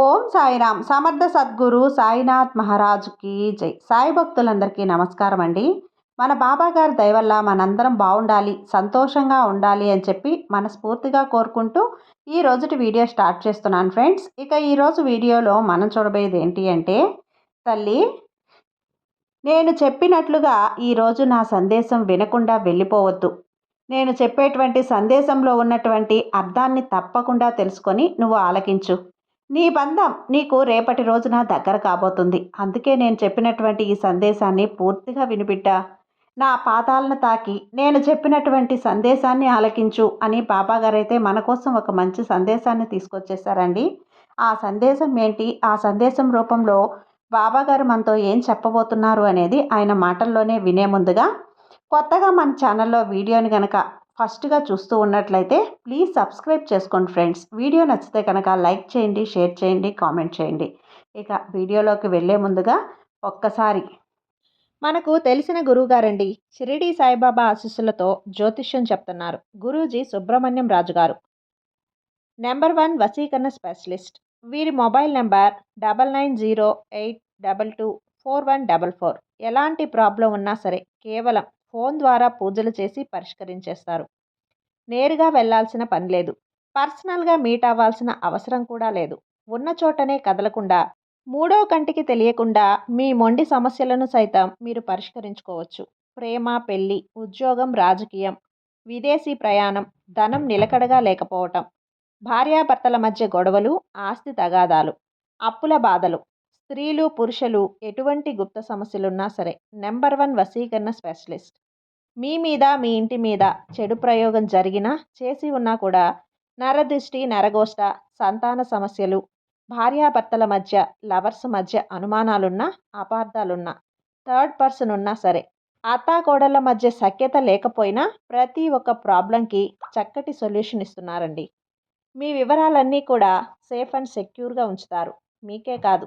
ఓం సాయిరామ్. సమర్థ సద్గురు సాయినాథ్ మహారాజుకి జై. సాయి భక్తులందరికీ నమస్కారం అండి. మన బాబా గారి దయ మనందరం బాగుండాలి సంతోషంగా ఉండాలి అని చెప్పి మనస్ఫూర్తిగా కోరుకుంటూ ఈ రోజుటి వీడియో స్టార్ట్ చేస్తున్నాను ఫ్రెండ్స్. ఇక ఈరోజు వీడియోలో మనం చూడబోయేది ఏంటి అంటే తల్లి నేను చెప్పినట్లుగా ఈరోజు నా సందేశం వినకుండా వెళ్ళిపోవద్దు. నేను చెప్పేటువంటి సందేశంలో ఉన్నటువంటి అర్థాన్ని తప్పకుండా తెలుసుకొని నువ్వు ఆలకించు. నీ బంధం నీకు రేపటి రోజున దగ్గర కాబోతుంది. అందుకే నేను చెప్పినటువంటి ఈ సందేశాన్ని పూర్తిగా వినిపిట్టా. నా పాదాలను తాకి నేను చెప్పినటువంటి సందేశాన్ని ఆలకించు అని బాబాగారైతే మన కోసం ఒక మంచి సందేశాన్ని తీసుకొచ్చేసారండి ఆ సందేశం ఏంటి? ఆ సందేశం రూపంలో బాబాగారు మనతో ఏం చెప్పబోతున్నారు అనేది ఆయన మాటల్లోనే వినే ముందుగా కొత్తగా మన ఛానల్లో వీడియోని కనుక ఫస్ట్గా చూస్తూ ఉన్నట్లయితే ప్లీజ్ సబ్స్క్రైబ్ చేసుకోండి ఫ్రెండ్స్. వీడియో నచ్చితే కనుక లైక్ చేయండి షేర్ చేయండి కామెంట్ చేయండి. ఇక వీడియోలోకి వెళ్ళే ముందుగా ఒక్కసారి. మనకు తెలిసిన గురువుగారండి షిరిడి సాయిబాబా ఆశీస్సులతో జ్యోతిష్యం చెప్తున్నారు. గురూజీ సుబ్రహ్మణ్యం రాజు గారు. నెంబర్ వన్ వసీకరణ స్పెషలిస్ట్. వీరి mobile number double nine zero eight double two four one double four. ఎలాంటి ప్రాబ్లం ఉన్నా సరే కేవలం ఫోన్ ద్వారా పూజలు చేసి పరిష్కరించేస్తారు. నేరుగా వెళ్ళాల్సిన పని లేదు. పర్సనల్గా మీట్ అవ్వాల్సిన అవసరం కూడా లేదు. ఉన్న చోటనే కదలకుండా మూడో కంటికి తెలియకుండా మీ మొండి సమస్యలను సైతం మీరు పరిష్కరించుకోవచ్చు. ప్రేమ పెళ్ళి ఉద్యోగం రాజకీయం విదేశీ ప్రయాణం ధనం నిలకడగా లేకపోవటం భార్యాభర్తల మధ్య గొడవలు ఆస్తి తగాదాలు అప్పుల బాధలు స్త్రీలు పురుషులు ఎటువంటి గుప్త సమస్యలున్నా సరే నెంబర్ వన్ వశీకరణ స్పెషలిస్ట్. మీ మీద మీ ఇంటి మీద చెడు ప్రయోగం జరిగినా చేసి ఉన్నా కూడా నరదృష్టి నరగోష్ట సంతాన సమస్యలు భార్యాభర్తల మధ్య లవర్స్ మధ్య అనుమానాలున్నా అపార్థాలున్నా థర్డ్ పర్సన్ ఉన్నా సరే అత్తాకోడళ్ళ మధ్య సఖ్యత లేకపోయినా ప్రతి ఒక్క ప్రాబ్లంకి చక్కటి సొల్యూషన్ ఇస్తున్నారండి. మీ వివరాలన్నీ కూడా సేఫ్ అండ్ సెక్యూర్గా ఉంచుతారు. మీకే కాదు.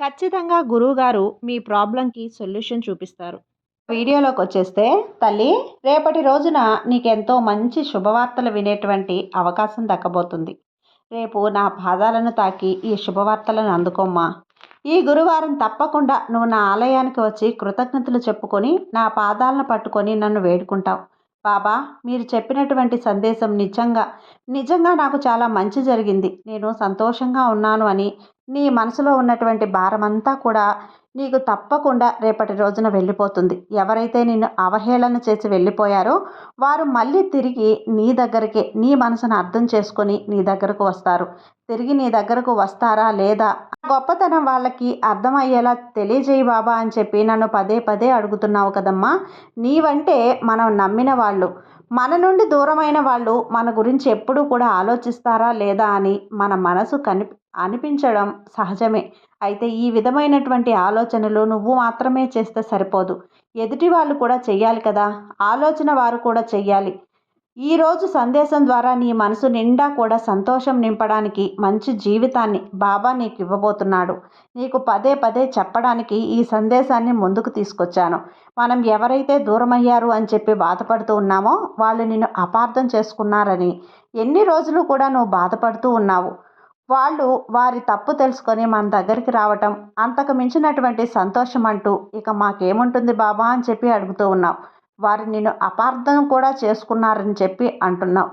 ఖచ్చితంగా గురువుగారు మీ ప్రాబ్లంకి సొల్యూషన్ చూపిస్తారు. వీడియోలోకి వచ్చేస్తే తల్లి రేపటి రోజున నీకెంతో మంచి శుభవార్తలు వినేటువంటి అవకాశం దక్కబోతుంది. రేపు నా పాదాలను తాకి ఈ శుభవార్తలను అందుకోమ్మా. ఈ గురువారం తప్పకుండా నువ్వు నా ఆలయానికి వచ్చి కృతజ్ఞతలు చెప్పుకొని నా పాదాలను పట్టుకొని నన్ను వేడుకుంటావు. బాబా మీరు చెప్పినటువంటి సందేశం నిజంగా నిజంగా నాకు చాలా మంచి జరిగింది. నేను సంతోషంగా ఉన్నాను అని నీ మనసులో ఉన్నటువంటి భారమంతా కూడా నీకు తప్పకుండా రేపటి రోజున వెళ్ళిపోతుంది. ఎవరైతే నిన్ను అవహేళన చేసి వెళ్ళిపోయారో వారు మళ్ళీ తిరిగి నీ దగ్గరికి నీ మనసును అర్థం చేసుకొని నీ దగ్గరకు వస్తారు. తిరిగి నీ దగ్గరకు వస్తారా లేదా? గొప్పతనం వాళ్ళకి అర్థమయ్యేలా తెలియజేయి బాబా అని చెప్పి నన్ను పదే పదే అడుగుతున్నావు కదమ్మా. నీవంటే మనం నమ్మిన వాళ్ళు. మన నుండి దూరమైన వాళ్ళు మన గురించి ఎప్పుడూ కూడా ఆలోచిస్తారా లేదా అని మన మనసు కని అనిపించడం సహజమే. అయితే ఈ విధమైనటువంటి ఆలోచనలు నువ్వు మాత్రమే చేస్తే సరిపోదు. ఎదుటి వాళ్ళు కూడా చెయ్యాలి కదా. ఆలోచన వారు కూడా చెయ్యాలి. ఈరోజు సందేశం ద్వారా నీ మనసు నిండా కూడా సంతోషం నింపడానికి మంచి జీవితాన్ని బాబా నీకు ఇవ్వబోతున్నాడు. నీకు పదే పదే చెప్పడానికి ఈ సందేశాన్ని ముందుకు తీసుకొచ్చాను. మనం ఎవరైతే దూరమయ్యారు అని చెప్పి బాధపడుతూ ఉన్నామో వాళ్ళు నిన్ను అపార్థం చేసుకున్నారని ఎన్ని రోజులు కూడా నువ్వు బాధపడుతూ ఉన్నావు. వాళ్ళు వారి తప్పు తెలుసుకొని మన దగ్గరికి రావటం అంతకు మించినటువంటి సంతోషం అంటూ ఇక మాకేముంటుంది బాబా అని చెప్పి అడుగుతూ ఉన్నాం వారు నిన్ను అపార్థం కూడా చేసుకున్నారని చెప్పి అంటున్నాం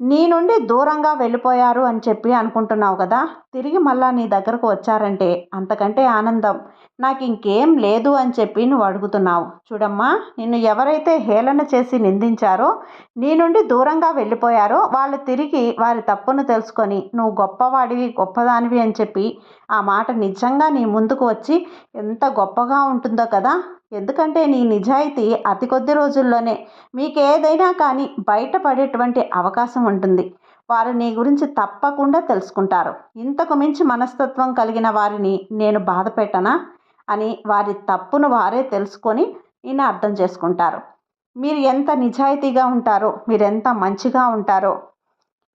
నీ నుండి దూరంగా వెళ్ళిపోయారు అని చెప్పి అనుకుంటున్నావు కదా తిరిగి మళ్ళా నీ దగ్గరకు వచ్చారంటే అంతకంటే ఆనందం. నాకు ఇంకేం లేదు అని చెప్పి నువ్వు అడుగుతున్నావు. చూడమ్మా నిన్ను ఎవరైతే హేళన చేసి నిందించారో నీ నుండి దూరంగా వెళ్ళిపోయారో వాళ్ళు తిరిగి వారి తప్పును తెలుసుకొని నువ్వు గొప్పవాడివి గొప్పదానివి అని చెప్పి ఆ మాట నిజంగా నీ ముందుకు వచ్చి ఎంత గొప్పగా ఉంటుందో కదా ఎందుకంటే నీ నిజాయితీ అతి కొద్ది రోజుల్లోనే మీకు ఏదైనా కానీ బయటపడేటువంటి అవకాశం ఉంటుంది. వారు నీ గురించి తప్పకుండా తెలుసుకుంటారు. ఇంతకు మించి మనస్తత్వం కలిగిన వారిని నేను బాధ పెట్టనా అని వారి తప్పును వారే తెలుసుకొని నేను అర్థం చేసుకుంటారు. మీరు ఎంత నిజాయితీగా ఉంటారో మీరు ఎంత మంచిగా ఉంటారో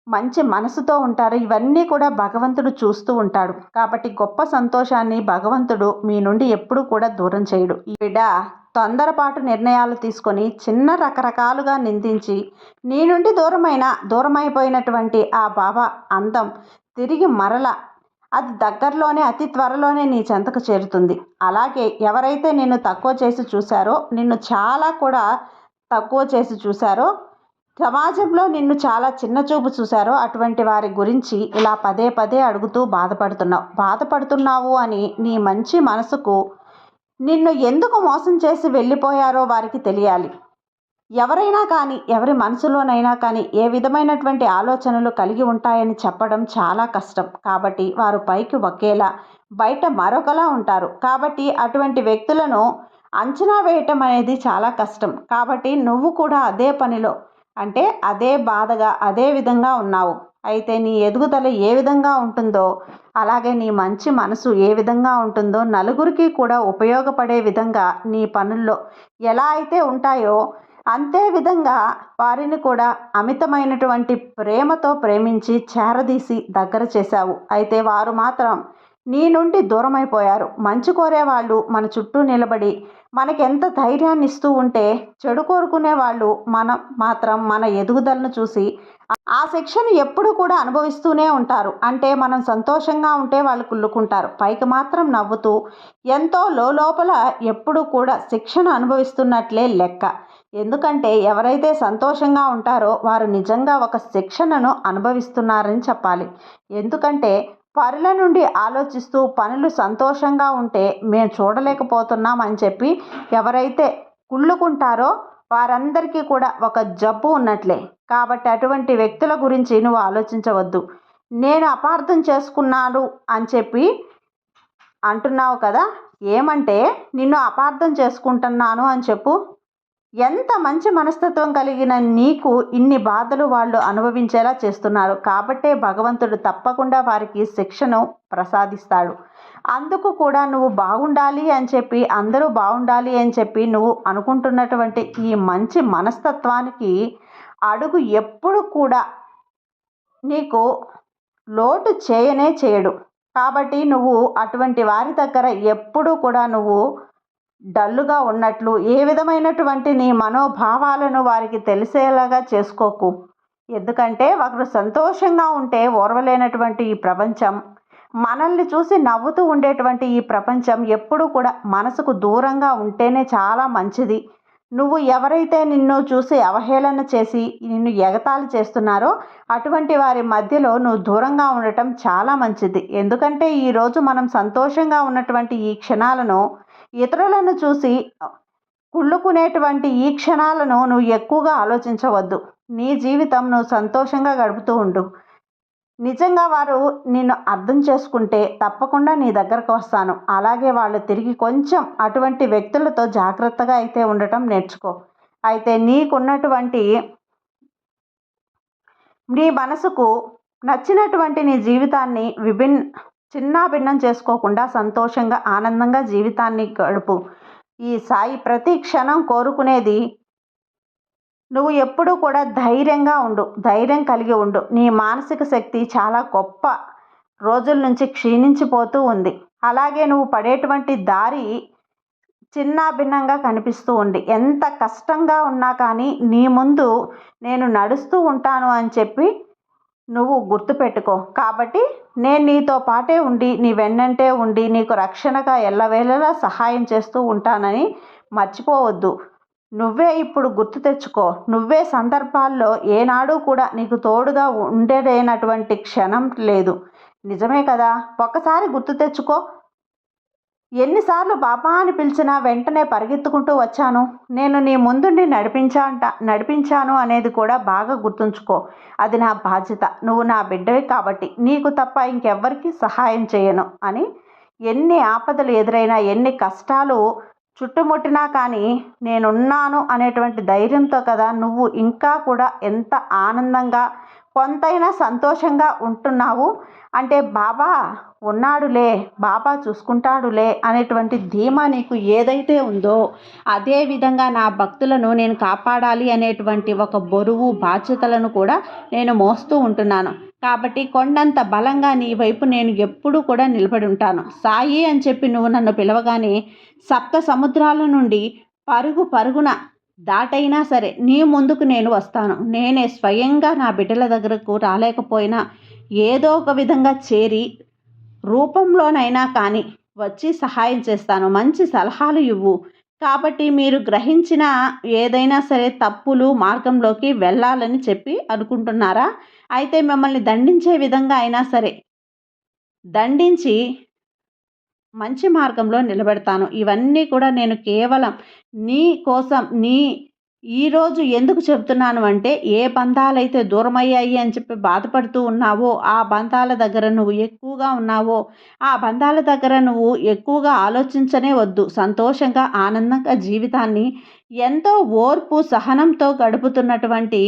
మంచి మనసుతో ఉంటారు. ఇవన్నీ కూడా భగవంతుడు చూస్తూ ఉంటాడు. కాబట్టి గొప్ప సంతోషాన్ని భగవంతుడు మీ నుండి ఎప్పుడూ కూడా దూరం చేయడు. ఈ బిడ్డ తొందరపాటు నిర్ణయాలు తీసుకొని చిన్న రకరకాలుగా నిందించి నీ నుండి దూరమైన దూరమైపోయినటువంటి ఆ బాబా అందం తిరిగి మరల అది దగ్గరలోనే అతి త్వరలోనే నీ చెంతకు చేరుతుంది. అలాగే ఎవరైతే నిన్ను తక్కువ చేసి చూశారో నిన్ను చాలా కూడా తక్కువ చేసి చూశారో సమాజంలో నిన్ను చాలా చిన్న చూపు చూశారో అటువంటి వారి గురించి ఇలా పదే పదే అడుగుతూ బాధపడుతున్నావు బాధపడుతున్నావు అని నీ మంచి మనసుకు నిన్ను ఎందుకు మోసం చేసి వెళ్ళిపోయారో వారికి తెలియాలి. ఎవరైనా కానీ ఎవరి మనసులోనైనా కానీ ఏ విధమైనటువంటి ఆలోచనలు కలిగి ఉంటాయని చెప్పడం చాలా కష్టం. కాబట్టి వారు పైకి ఒకేలా బయట మరొకలా ఉంటారు. కాబట్టి అటువంటి వ్యక్తులను అంచనా వేయటం అనేది చాలా కష్టం. కాబట్టి నువ్వు కూడా అదే పనిలో అంటే అదే బాధగా అదే విధంగా ఉన్నావు. అయితే నీ ఎదుగుదల ఏ విధంగా ఉంటుందో అలాగే నీ మంచి మనసు ఏ విధంగా ఉంటుందో నలుగురికి కూడా ఉపయోగపడే విధంగా నీ పనుల్లో ఎలా అయితే ఉంటాయో అంతే విధంగా వారిని కూడా అమితమైనటువంటి ప్రేమతో ప్రేమించి చేరదీసి దగ్గర చేశావు. అయితే వారు మాత్రం నీ నుండి దూరమైపోయారు. మంచి కోరేవాళ్ళు మన చుట్టూ నిలబడి మనకెంత ధైర్యాన్ని ఇస్తూ ఉంటే చెడు కోరుకునే వాళ్ళు మనం మాత్రం మన ఎదుగుదలను చూసి ఆ శిక్షను ఎప్పుడు కూడా అనుభవిస్తూనే ఉంటారు. అంటే మనం సంతోషంగా ఉంటే వాళ్ళు కుళ్ళుకుంటారు. పైకి మాత్రం నవ్వుతూ ఎంతో లోపల ఎప్పుడు కూడా శిక్షను అనుభవిస్తున్నట్లే లెక్క. ఎందుకంటే ఎవరైతే సంతోషంగా ఉంటారో వారు నిజంగా ఒక శిక్షణను అనుభవిస్తున్నారని చెప్పాలి. ఎందుకంటే పరుల నుండి ఆలోచిస్తూ పనులు సంతోషంగా ఉంటే మేము చూడలేకపోతున్నాం అని చెప్పి ఎవరైతే కుళ్ళుకుంటారో వారందరికీ కూడా ఒక జబ్బు ఉన్నట్లే. కాబట్టి అటువంటి వ్యక్తుల గురించి నువ్వు ఆలోచించవద్దు. నేను అపార్థం చేసుకున్నాను అని చెప్పి అంటున్నావు కదా? ఏమంటే నిన్ను అపార్థం చేసుకుంటున్నాను అని చెప్పు. ఎంత మంచి మనస్తత్వం కలిగిన నీకు ఇన్ని బాధలు వాళ్ళు అనుభవించేలా చేస్తున్నారు. కాబట్టే భగవంతుడు తప్పకుండా వారికి శిక్షను ప్రసాదిస్తాడు. అందుకు కూడా నువ్వు బాగుండాలి అని చెప్పి అందరూ బాగుండాలి అని చెప్పి నువ్వు అనుకుంటున్నటువంటి ఈ మంచి మనస్తత్వానికి అడుగు ఎప్పుడు కూడా నీకు లోటు చేయనే చేయడు. కాబట్టి నువ్వు అటువంటి వారి దగ్గర ఎప్పుడూ కూడా నువ్వు డల్లుగా ఉన్నట్లు ఏ విధమైనటువంటి నీ మనోభావాలను వారికి తెలిసేలాగా చేసుకోకు. ఎందుకంటే ఒకరు సంతోషంగా ఉంటే ఓర్వలేనటువంటి ఈ ప్రపంచం మనల్ని చూసి నవ్వుతూ ఉండేటువంటి ఈ ప్రపంచం ఎప్పుడూ కూడా మనసుకు దూరంగా ఉంటేనే చాలా మంచిది. నువ్వు ఎవరైతే నిన్ను చూసి అవహేళన చేసి నిన్ను ఎగతాళి చేస్తున్నారో అటువంటి వారి మధ్యలో నువ్వు దూరంగా ఉండటం చాలా మంచిది. ఎందుకంటే ఈరోజు మనం సంతోషంగా ఉన్నటువంటి ఈ క్షణాలను ఇతరులను చూసి కుళ్ళుకునేటువంటి ఈ క్షణాలను నువ్వు ఎక్కువగా ఆలోచించవద్దు. నీ జీవితం నువ్వు సంతోషంగా గడుపుతూ ఉండు. నిజంగా వారు నిన్ను అర్థం చేసుకుంటే తప్పకుండా నీ దగ్గరకు వస్తాను. అలాగే వాళ్ళు తిరిగి కొంచెం అటువంటి వ్యక్తులతో జాగ్రత్తగా అయితే ఉండటం నేర్చుకో. అయితే నీకున్నటువంటి నీ మనసుకు నచ్చినటువంటి నీ జీవితాన్ని విభిన్న చిన్నాభిన్నం చేసుకోకుండా సంతోషంగా ఆనందంగా జీవితాన్ని గడుపు. ఈ సాయి ప్రతి క్షణం కోరుకునేది నువ్వు ఎప్పుడూ కూడా ధైర్యంగా ఉండు ధైర్యం కలిగి ఉండు. నీ మానసిక శక్తి చాలా గొప్ప రోజుల నుంచి క్షీణించిపోతూ ఉంది. అలాగే నువ్వు పడేటువంటి దారి చిన్నాభిన్నంగా కనిపిస్తూ ఉంది. ఎంత కష్టంగా ఉన్నా కానీ నీ ముందు నేను నడుస్తూ ఉంటాను అని చెప్పి నువ్వు గుర్తుపెట్టుకో. కాబట్టి నేను నీతో పాటే ఉండి నీ వెన్నంటే ఉండి నీకు రక్షణగా ఎల్లవేళలా సహాయం చేస్తూ ఉంటానని మర్చిపోవద్దు. నువ్వే ఇప్పుడు గుర్తు తెచ్చుకో. నువ్వే సందర్భాల్లో ఏనాడు కూడా నీకు తోడుగా ఉండేదైనటువంటి క్షణం లేదు. నిజమే కదా? ఒకసారి గుర్తు తెచ్చుకో. ఎన్నిసార్లు బాబా అని పిలిచినా వెంటనే పరిగెత్తుకుంటూ వచ్చాను. నేను నీ ముందుండి నడిపించాంట నడిపించాను అనేది కూడా బాగా గుర్తుంచుకో. అది నా బాధ్యత. నువ్వు నా బిడ్డవి కాబట్టి నీకు తప్ప ఇంకెవ్వరికి సహాయం చేయను అని ఎన్ని ఆపదలు ఎదురైనా ఎన్ని కష్టాలు చుట్టుముట్టినా కానీ నేనున్నాను అనేటువంటి ధైర్యంతో కదా నువ్వు ఇంకా కూడా ఎంత ఆనందంగా కొంతైనా సంతోషంగా ఉంటున్నావు? అంటే బాబా ఉన్నాడులే బాబా చూసుకుంటాడులే అనేటువంటి ధీమా నీకు ఏదైతే ఉందో అదే విధంగా నా భక్తులను నేను కాపాడాలి అనేటువంటి ఒక బరువు బాధ్యతలను కూడా నేను మోస్తూ ఉంటున్నాను. కాబట్టి కొండంత బలంగా నీ వైపు నేను ఎప్పుడూ కూడా నిలబడి ఉంటాను. సాయి అని చెప్పి నువ్వు నన్ను పిలవగానే సప్త సముద్రాల నుండి పరుగు పరుగున దాటైనా సరే నీ ముందుకు నేను వస్తాను. నేనే స్వయంగా నా బిడ్డల దగ్గరకు రాలేకపోయినా ఏదో ఒక విధంగా చేరి రూపంలోనైనా కానీ వచ్చి సహాయం చేస్తాను. మంచి సలహాలు ఇవ్వు. కాబట్టి మీరు గ్రహించిన ఏదైనా సరే తప్పులు మార్గంలోకి వెళ్ళాలని చెప్పి అనుకుంటున్నారా? అయితే మిమ్మల్ని దండించే విధంగా అయినా సరే దండించి మంచి మార్గంలో నిలబెడతాను. ఇవన్నీ కూడా నేను కేవలం నీ కోసం నీ ఈరోజు ఎందుకు చెప్తున్నాను అంటే ఏ బంధాలైతే దూరమయ్యాయి అని చెప్పి బాధపడుతూ ఉన్నావో ఆ బంధాల దగ్గర నువ్వు ఎక్కువగా ఉన్నావో ఆ బంధాల దగ్గర నువ్వు ఎక్కువగా ఆలోచించనే వద్దు. సంతోషంగా ఆనందంగా జీవితాన్ని ఎంతో ఓర్పు సహనంతో గడుపుతున్నటువంటి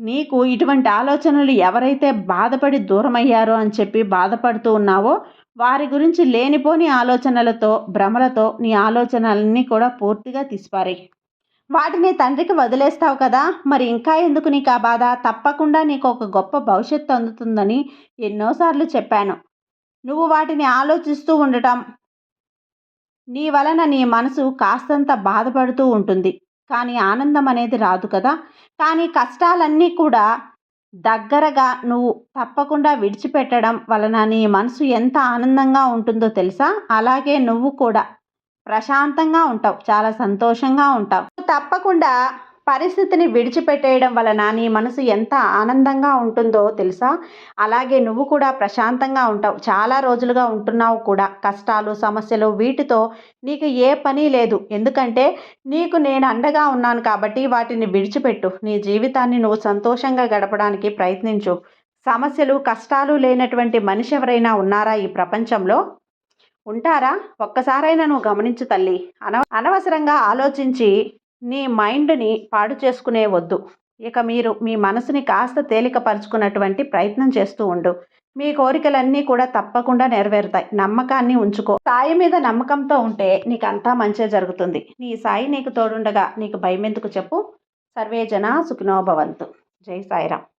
నీకు ఇటువంటి ఆలోచనలు ఎవరైతే బాధపడి దూరమయ్యారో అని చెప్పి బాధపడుతూ ఉన్నావో వారి గురించి లేనిపోని ఆలోచనలతో భ్రమలతో నీ ఆలోచనలన్నీ కూడా పూర్తిగా తీసిపారాయి. వాటిని తండ్రికి వదిలేస్తావు కదా మరి ఇంకా ఎందుకు నీకు ఆ బాధ? తప్పకుండా నీకు ఒక గొప్ప భవిష్యత్తు అందుతుందని ఎన్నోసార్లు చెప్పాను. నువ్వు వాటిని ఆలోచిస్తూ ఉండటం నీ వలన నీ మనసు కాస్తంత బాధపడుతూ ఉంటుంది. కానీ ఆనందం అనేది రాదు కదా. కానీ కష్టాలన్నీ కూడా దగ్గరగా నువ్వు తప్పకుండా విడిచిపెట్టడం వలన నీ మనసు ఎంత ఆనందంగా ఉంటుందో తెలుసా? అలాగే నువ్వు కూడా ప్రశాంతంగా ఉంటావు చాలా సంతోషంగా ఉంటావు. తప్పకుండా పరిస్థితిని విడిచిపెట్టేయడం వలన నీ మనసు ఎంత ఆనందంగా ఉంటుందో తెలుసా? అలాగే నువ్వు కూడా ప్రశాంతంగా ఉంటావు. చాలా రోజులుగా ఉంటున్నావు కూడా. కష్టాలు సమస్యలు వీటితో నీకు ఏ పని లేదు. ఎందుకంటే నీకు నేను అండగా ఉన్నాను కాబట్టి వాటిని విడిచిపెట్టు. నీ జీవితాన్ని నువ్వు సంతోషంగా గడపడానికి ప్రయత్నించు. సమస్యలు కష్టాలు లేనటువంటి మనిషి ఎవరైనా ఉన్నారా ఈ ప్రపంచంలో? ఉంటారా? ఒక్కసారైనా నువ్వు గమనించు తల్లి. అన అనవసరంగా ఆలోచించి నీ మైండ్ని పాడు చేసుకునే వద్దు. ఇక మీరు మీ మనసుని కాస్త తేలికపరుచుకున్నటువంటి ప్రయత్నం చేస్తూ ఉండు. మీ కోరికలన్నీ కూడా తప్పకుండా నెరవేరుతాయి. నమ్మకాన్ని ఉంచుకో. సాయి మీద నమ్మకంతో ఉంటే నీకు అంతా మంచే జరుగుతుంది. నీ సాయి నీకు తోడుండగా నీకు భయం ఎందుకు చెప్పు. సర్వే జన సుఖినోభవంతు జై సాయిరామ్.